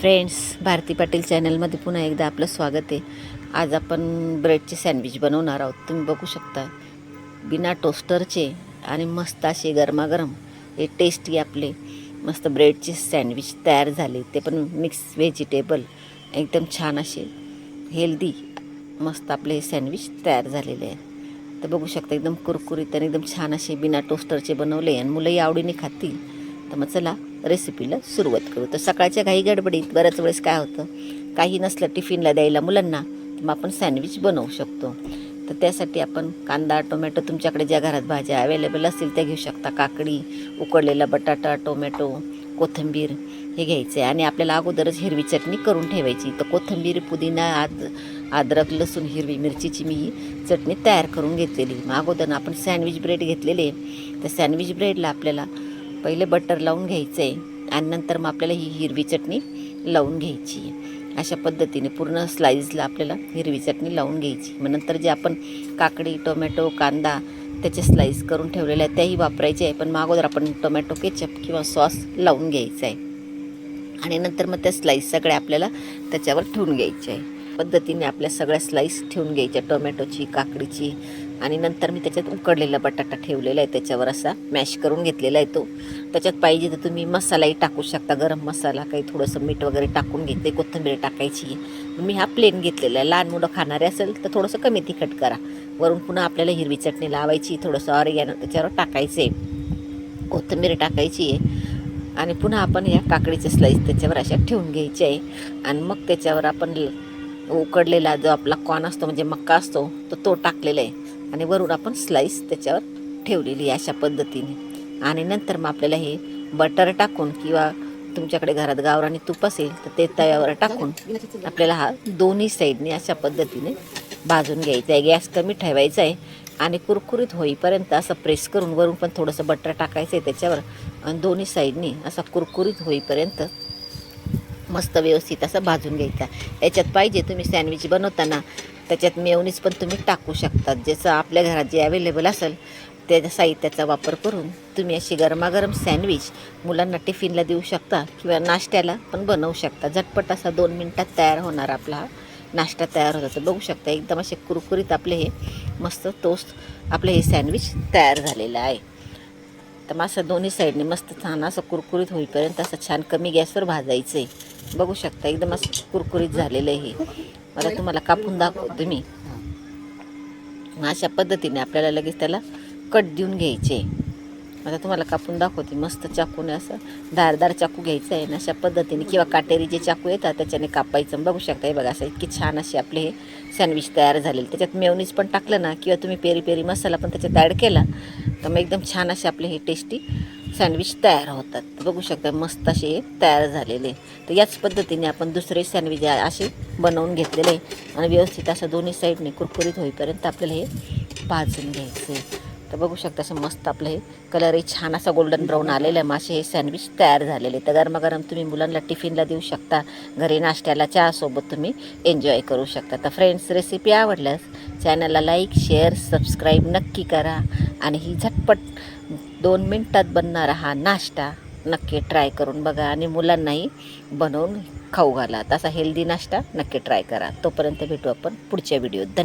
Friends Bharti Patil चॅनलमध्ये पुन्हा एकदा आपलं स्वागत आहे. आज आपण ब्रेडचे सँडविच बनवणार आहोत. तुम्ही बघू शकता बिना टोस्टरचे आणि मस्त असे गरमागरम हे टेस्टी आपले मस्त ब्रेडचे सँडविच तयार झाले. ते पण मिक्स व्हेजिटेबल एकदम छान असे हेल्दी मस्त आपले हे सँडविच तयार झालेले आहे तर बघू शकता एकदम कुरकुरीत आणि एकदम छान असे बिना टोस्टरचे बनवले आणि मुलंही आवडीने खातील. तर मग चला रेसिपीला सुरुवात करू. तर सकाळच्या घाई गडबडीत बऱ्याच वेळेस काय होतं? काही नसलं टिफिनला द्यायला मुलांना तर मग आपण सँडविच बनवू शकतो. तर त्यासाठी आपण कांदा टोमॅटो तुमच्याकडे ज्या घरात भाज्या अवेलेबल असतील त्या घेऊ शकता. काकडी उकडलेला बटाटा टोमॅटो कोथिंबीर हे घ्यायचं. आहे आणि आपल्याला अगोदरच हिरवी चटणी करून ठेवायची. तर कोथिंबीर पुदिना आद अद्रक लसूण हिरवी मिरचीची मी चटणी तयार करून घेतलेली. मग अगोदर आपण सँडविच ब्रेड घेतलेले. तर सँडविच ब्रेडला आपल्याला पहिले बटर लावून घ्यायचं आहे आणि नंतर मग आपल्याला ही हिरवी चटणी लावून घ्यायची. आहे अशा पद्धतीने पूर्ण स्लाईजला आपल्याला हिरवी चटणी लावून घ्यायची. मग नंतर जे आपण काकडी टोमॅटो कांदा त्याचे स्लाईस करून ठेवलेले आहेत त्याही वापरायचे आहे. पण मग अगोदर आपण टोमॅटो केचप किंवा सॉस लावून घ्यायचं आहे. आणि नंतर मग त्या स्लाईस सगळ्या आपल्याला त्याच्यावर ठेवून घ्यायचे आहे. पद्धतीने आपल्या सगळ्या स्लाईस ठेवून घ्यायच्या टोमॅटोची काकडीची. आणि नंतर मी त्याच्यात उकडलेला बटाटा ठेवलेला आहे. त्याच्यावर असा मॅश करून घेतलेला आहे तो. त्याच्यात पाहिजे तर तुम्ही मसालाही टाकू शकता. गरम मसाला काही थोडंसं मीठ वगैरे टाकून घेते कोथिंबीर टाकायची. मी हा प्लेन घेतलेला आहे. लहान मुलं खाणारे असेल तर थोडंसं कमी तिखट करा. वरून पुन्हा आपल्याला हिरवी चटणी लावायची थोडंसं ऑरिगॅनो त्याच्यावर टाकायचं. आहे कोथिंबीर टाकायची आहे. आणि पुन्हा आपण या काकडीचे स्लाईस त्याच्यावर अशा ठेवून घ्यायचे आहे. आणि मग त्याच्यावर आपण उकडलेला जो आपला कॉर्न असतो म्हणजे मक्का असतो तो तो टाकलेला आहे. आणि वरून आपण स्लाईस त्याच्यावर ठेवलेली आहे अशा पद्धतीने. आणि नंतर मग आपल्याला हे बटर टाकून किंवा तुमच्याकडे घरात गावरानी तूप असेल तर ते तव्यावर टाकून आपल्याला हा दोन्ही साईडने अशा पद्धतीने भाजून घ्यायचा आहे. गॅस कमी ठेवायचा आहे आणि कुरकुरीत होईपर्यंत असं प्रेस करून वरून पण थोडंसं बटर टाकायचं आहे त्याच्यावर. आणि दोन्ही साईडनी असा कुरकुरीत होईपर्यंत मस्त व्यवस्थित असं भाजून घ्यायचा याच्यात पाहिजे तुम्ही सँडविच बनवताना त्याच्यात मेवनीज पण तुम्ही टाकू शकता जसं आपल्या घरात जे अवेलेबल असेल त्या साहित्याचा वापर करून तुम्ही अशी गरमागरम सँडविच मुलांना टिफिनला देऊ शकता किंवा नाश्त्याला पण बनवू शकता. झटपट असा दोन मिनटात तयार होणार आपला हा नाश्ता तयार होतो. तर बघू शकता एकदम असे कुरकुरीत आपले हे मस्त टोस्ट आपलं हे सँडविच तयार झालेलं आहे. तर मग असं दोन्ही साईडने मस्त छान असं कुरकुरीत होईपर्यंत असं छान कमी गॅसवर भाजायचं आहे बघू शकता एकदम असं कुरकुरीत झालेलं आहे हे. मला तुम्हाला कापून दाखवतो मी. मग अशा पद्धतीने आपल्याला लगेच त्याला कट देऊन घ्यायचे. आता तुम्हाला कापून दाखवते मस्त चाकूने असं धारदार चाकू घ्यायचं आहे ना अशा पद्धतीने किंवा काटेरी जे चाकू येतात त्याच्याने कापायचं बघू शकता हे बघा असं इतकी छान असे आपले हे सँडविच तयार झालेले. त्याच्यात मेवनीज पण टाकलं ना किंवा तुम्ही पेरी पेरी मसाला पण त्याच्यात ॲड केला तर मग एकदम छान असे आपले हे टेस्टी सँडविच तयार होतात. बघू शकता मस्त असे हे तयार झालेले. तर याच पद्धतीने आपण दुसरे सँडविच असे बनवून घेतलेले आणि व्यवस्थित असं दोन्ही साईडने कुरकुरीत होईपर्यंत आपल्याला हे भाजून घ्यायचं आहे. तर बघू शकता असं मस्त आपलं हे कलरही छान असा गोल्डन ब्राऊन आलेलं आहे. मासे हे सँडविच तयार झालेले तर गरमागरम तुम्ही मुलांना टिफिनला देऊ शकता. घरी नाश्त्याला चहासोबत तुम्ही एन्जॉय करू शकता. तर फ्रेंड्स रेसिपी आवडल्यास चॅनलला लाईक शेअर सबस्क्राईब नक्की करा. आणि ही झटपट दोन मिनटात बनणारा हा नाश्ता नक्की ट्राय करून बघा. आणि मुलांनाही बनवून खाऊ घाला. तसा हेल्दी नाश्ता नक्की ट्राय करा. तोपर्यंत भेटू आपण पुढच्या व्हिडिओत धन्यवाद.